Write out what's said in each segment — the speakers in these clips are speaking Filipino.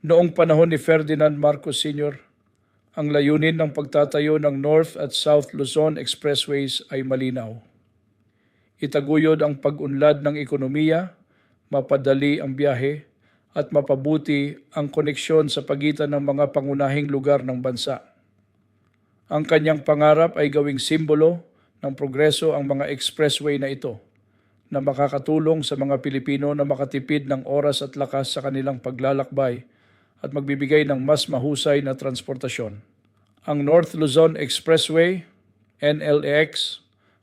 Noong panahon ni Ferdinand Marcos Sr., ang layunin ng pagtatayo ng North at South Luzon Expressways ay malinaw. Itaguyod ang pag-unlad ng ekonomiya, mapadali ang biyahe, at mapabuti ang koneksyon sa pagitan ng mga pangunahing lugar ng bansa. Ang kanyang pangarap ay gawing simbolo ng progreso ang mga expressway na ito na makakatulong sa mga Pilipino na makatipid ng oras at lakas sa kanilang paglalakbay at magbibigay ng mas mahusay na transportasyon. Ang North Luzon Expressway, NLEX,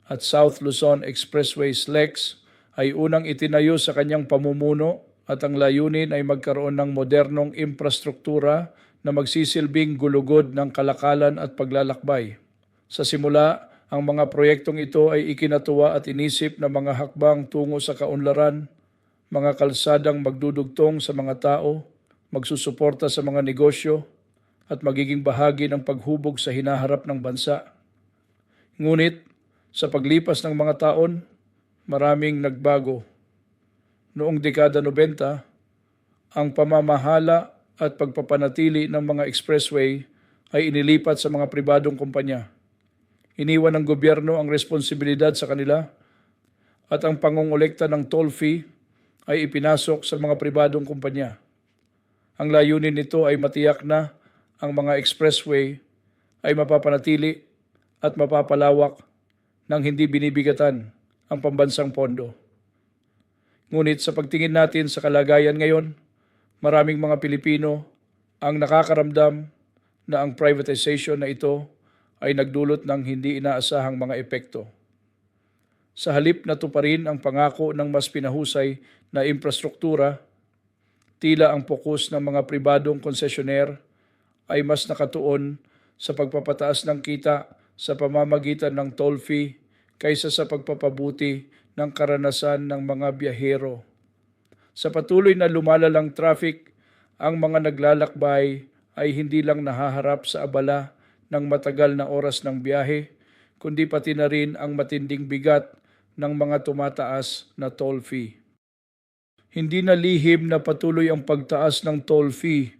at South Luzon Expressway SLEX ay unang itinayo sa kanyang pamumuno at ang layunin ay magkaroon ng modernong infrastruktura na magsisilbing gulugod ng kalakalan at paglalakbay. Sa simula, ang mga proyektong ito ay ikinatuwa at inisip na mga hakbang tungo sa kaunlaran, mga kalsadang magdudugtong sa mga tao, magsusuporta sa mga negosyo, at magiging bahagi ng paghubog sa hinaharap ng bansa. Ngunit, sa paglipas ng mga taon, maraming nagbago. Noong dekada 90, ang pamamahala at pagpapanatili ng mga expressway ay inilipat sa mga pribadong kumpanya. Iniwan ng gobyerno ang responsibilidad sa kanila at ang pangongolekta ng toll fee ay ipinasok sa mga pribadong kumpanya. Ang layunin nito ay matiyak na ang mga expressway ay mapapanatili at mapapalawak nang hindi binibigatan ang pambansang pondo. Ngunit sa pagtingin natin sa kalagayan ngayon, maraming mga Pilipino ang nakakaramdam na ang privatization na ito ay nagdulot ng hindi inaasahang mga epekto. Sa halip na tuparin ang pangako ng mas pinahusay na infrastruktura, tila ang pokus ng mga pribadong konsesyoner ay mas nakatuon sa pagpapataas ng kita sa pamamagitan ng toll fee kaysa sa pagpapabuti ng karanasan ng mga biyahero. Sa patuloy na lumalalang traffic, ang mga naglalakbay ay hindi lang nahaharap sa abala ng matagal na oras ng biyahe, kundi pati na rin ang matinding bigat ng mga tumataas na toll fee. Hindi na lihim na patuloy ang pagtaas ng toll fee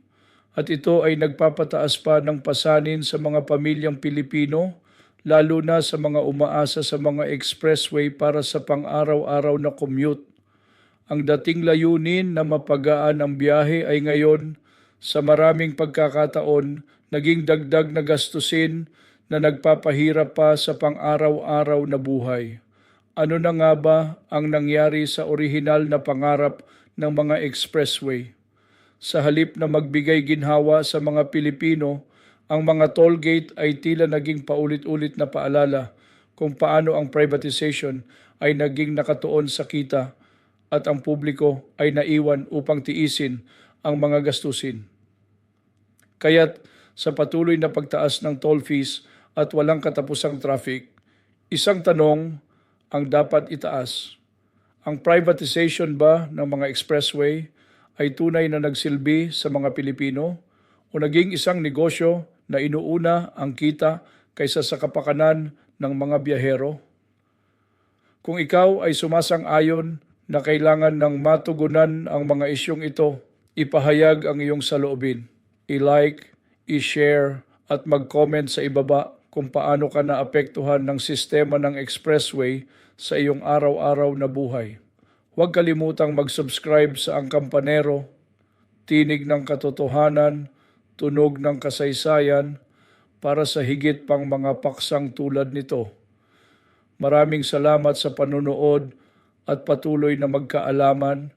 at ito ay nagpapataas pa ng pasanin sa mga pamilyang Pilipino lalo na sa mga umaasa sa mga expressway para sa pang-araw-araw na commute. Ang dating layunin na mapagaan ang biyahe ay ngayon sa maraming pagkakataon naging dagdag na gastusin na nagpapahirap pa sa pang-araw-araw na buhay. Ano na nga ba ang nangyari sa orihinal na pangarap ng mga expressway? Sa halip na magbigay ginhawa sa mga Pilipino, ang mga toll gate ay tila naging paulit-ulit na paalala kung paano ang privatization ay naging nakatuon sa kita at ang publiko ay naiwan upang tiisin ang mga gastusin. Kaya't sa patuloy na pagtaas ng toll fees at walang katapusang traffic, isang tanong ang dapat itaas. Ang privatization ba ng mga expressway ay tunay na nagsilbi sa mga Pilipino o naging isang negosyo na inuuna ang kita kaysa sa kapakanan ng mga biyahero? Kung ikaw ay sumasang-ayon na kailangan ng matugunan ang mga isyong ito, ipahayag ang iyong saloobin. I-like, i-share at mag-comment sa ibaba kung paano ka naapektuhan ng sistema ng expressway sa iyong araw-araw na buhay. Huwag kalimutang mag-subscribe sa Ang Kampanero, Tinig ng Katotohanan, tunog ng kasaysayan para sa higit pang mga paksang tulad nito. Maraming salamat sa panunood at patuloy na magkaalaman